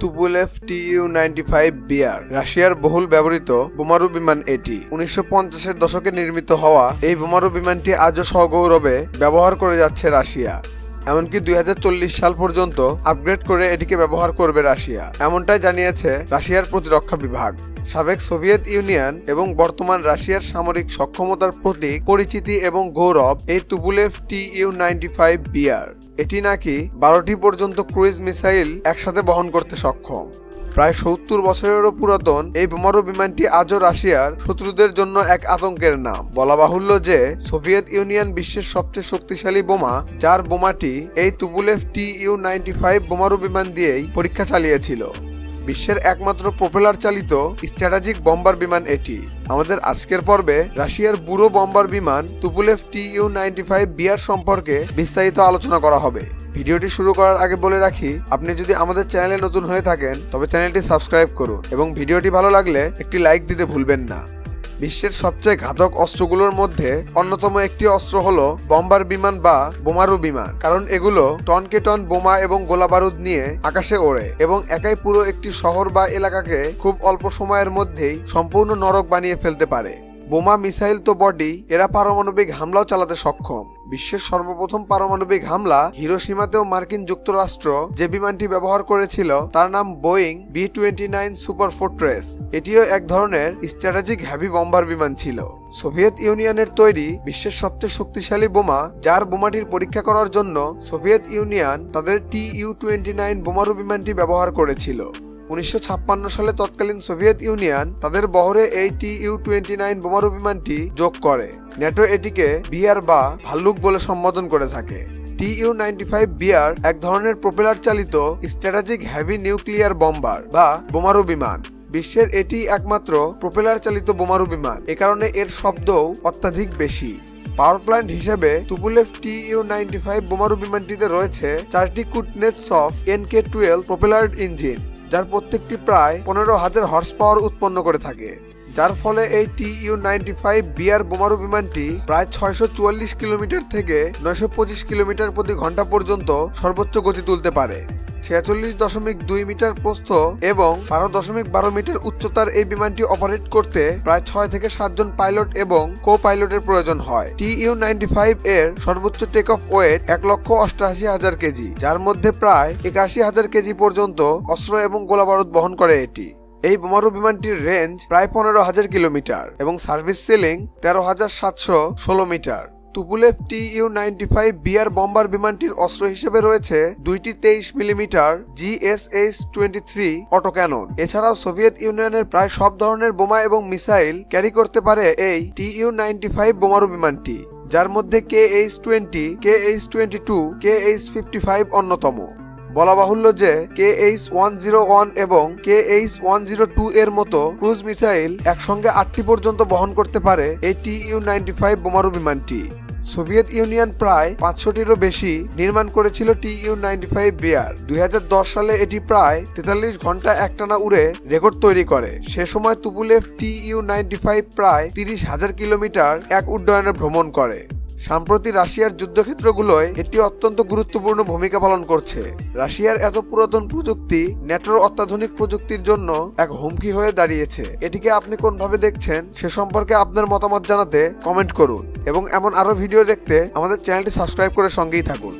Tupolev TU ninety five BR, রাশিয়ার বহুল ব্যবহৃত বোমারু বিমান এটি। উনিশশো পঞ্চাশের দশকে নির্মিত হওয়া এই বোমারু বিমানটি আজও সগৌরবে ব্যবহার করে যাচ্ছে রাশিয়া। এমনকি দুই হাজার চল্লিশ সাল পর্যন্ত আপগ্রেড করে এটিকে ব্যবহার করবে রাশিয়া। এমনটাই জানিয়েছে রাশিয়ার প্রতিরক্ষা বিভাগ। সাবেক সোভিয়েত ইউনিয়ন এবং বর্তমান রাশিয়ার সামরিক সক্ষমতার প্রতি পরিচিতি এবং গৌরব এই Tupolev T U ninety five Bear এটি নাকি বারোটি পর্যন্ত ক্রুইজ মিসাইল একসাথে বহন করতে সক্ষম। প্রায় সত্তর বছরেরও পুরাতন এই বোমারু বিমানটি আজও রাশিয়ার শত্রুদের জন্য এক আতঙ্কের নাম। বলা বাহুল্য যে সোভিয়েত ইউনিয়ন বিশ্বের সবচেয়ে শক্তিশালী বোমা, যার বোমাটি এই Tupolev T U ninety five বোমারু বিমান দিয়েই পরীক্ষা চালিয়েছিল। বিশ্বের একমাত্র প্রপেলার চালিত স্ট্র্যাটেজিক বম্বার বিমান এটি। আমাদের আজকের পর্বে রাশিয়ার বুড়ো বম্বার বিমান Tupolev T U ninety five BR সম্পর্কে বিস্তারিত আলোচনা করা হবে। ভিডিওটি শুরু করার আগে বলে রাখি, আপনি যদি আমাদের চ্যানেলে নতুন হয়ে থাকেন, তবে চ্যানেলটি সাবস্ক্রাইব করুন এবং ভিডিওটি ভালো লাগলে একটি লাইক দিতে ভুলবেন না। বিশ্বের সবচেয়ে ঘাতক অস্ত্রগুলোর মধ্যে অন্যতম একটি অস্ত্র হল বম্বার বিমান বা বোমারু বিমান, কারণ এগুলো টনকে টন বোমা এবং গোলাবারুদ নিয়ে আকাশে ওড়ে এবং একাই পুরো একটি শহর বা এলাকাকে খুব অল্প সময়ের মধ্যেই সম্পূর্ণ নরক বানিয়ে ফেলতে পারে। বোমা মিসাইল তো বডি, এরা পারমাণবিক হামলাও চালাতে সক্ষম। বিশ্বের সর্বপ্রথম পারমাণবিক হামলা হিরোসীমাতেও মার্কিন যুক্তরাষ্ট্র যে বিমানটি ব্যবহার করেছিল, তার নাম Boeing B twenty nine super fortress. এটিও এক ধরনের স্ট্র্যাটেজিক হ্যাভি বম্বার বিমান ছিল। সোভিয়েত ইউনিয়নের তৈরি বিশ্বের সবচেয়ে শক্তিশালী বোমা, যার বোমাটির পরীক্ষা করার জন্য সোভিয়েত ইউনিয়ন তাদের টি ইউ টোয়েন্টি নাইন বোমারু বিমানটি ব্যবহার করেছিল। উনিশশো ছাপ্পান্ন সালে তৎকালীন সোভিয়েত ইউনিয়ন তাদের বহরে এই টি ইউ টোয়েন্টি নাইন বোমারু বিমানটি যোগ করে। ন্যাটো এটিকে বিয়ার বা ভাল্লুক বলে সম্বোধন করে থাকে। T U ninety five Bear এক ধরনের প্রপেলার চালিত স্ট্র্যাটেজিক হ্যাভি নিউক্লিয়ার বম্বার বা বোমারু বিমান। বিশ্বের এটি একমাত্র প্রপেলার চালিত বোমারু বিমান। এ কারণে এর শব্দও অত্যাধিক বেশি। পাওয়ার প্ল্যান্ট হিসেবে Tupolev T U ninety five বোমারু বিমানটিতে রয়েছে চারটি কুটনেস of N K twelve propellered engine. যার প্রত্যেকটি প্রায় পনেরো হাজার হর্স পাওয়ার উৎপন্ন করে থাকে। যার ফলে এই T U ninety five BR বোমারু বিমানটি প্রায় ছয়শো চুয়াল্লিশ কিলোমিটার থেকে নয়শো পঁচিশ কিলোমিটার প্রতি ঘণ্টা পর্যন্ত সর্বোচ্চ গতি তুলতে পারে। ছেচল্লিশ দশমিক দুই মিটার প্রস্থ এবং বারো দশমিক বারো মিটার উচ্চতার এই বিমানটি অপারেট করতে প্রায় ছয় থেকে সাতজন পাইলট এবং কো পাইলটের প্রয়োজন হয়। টি ইউ নাইনটি ফাইভ এর সর্বোচ্চ টেক অফ ওয়েট এক লক্ষ অষ্টআশি হাজার কেজি, যার মধ্যে প্রায় একাশি হাজার কেজি পর্যন্ত অস্ত্র এবং গোলাবারুদ বহন করে এটি। এই বোমারু বিমানটির রেঞ্জ প্রায় পনেরো হাজার কিলোমিটার এবং সার্ভিস সিলিং তেরো হাজার সাতশো ষোলো metre. Tupolev T U ninety five BR bomber বিমানটির অস্ত্র হিসেবে রয়েছে দুইটি তেইশ millimetre GSS twenty three auto cannon এছাড়াও সোভিয়েত ইউনিয়নের প্রায় সব ধরনের বোমা এবং মিসাইল ক্যারি করতে পারে এই টি ইউ নাইনটি ফাইভ বোমারু বিমানটি, যার মধ্যে K H twenty K H twenty two K H fifty five অন্যতম। বলা বাহুল্য যে K H one zero one এবং K H one zero two এর মতো ক্রুজ মিসাইল একসঙ্গে আটটি পর্যন্ত বহন করতে পারে এই টি ইউ নাইনটি ফাইভ বোমারু বিমানটি। সোভিয়েত ইউনিয়ন প্রায় পাঁচশোটিরও বেশি নির্মাণ করেছিল T U ninety five BR. দুই সালে এটি প্রায় তেতাল্লিশ ঘণ্টা একটানা উড়ে রেকর্ড তৈরি করে। সে সময় Tupolev T U ninety five প্রায় তিরিশ হাজার কিলোমিটার এক উড্ডয়নে ভ্রমণ করে। সাম্প্রতি রাশিয়ার যুদ্ধক্ষেত্রগুলোয় এটি অত্যন্ত গুরুত্বপূর্ণ ভূমিকা পালন করছে। রাশিয়ার এত পুরাতন প্রযুক্তি নেটোর অত্যাধুনিক প্রযুক্তির জন্য এক হুমকি হয়ে দাঁড়িয়েছে। এটিকে আপনি কোনভাবে দেখছেন সে সম্পর্কে আপনার মতামত জানাতে কমেন্ট করুন। এবং এমন আরও ভিডিও দেখতে আমাদের চ্যানেলটি সাবস্ক্রাইব করে সঙ্গেই থাকুন।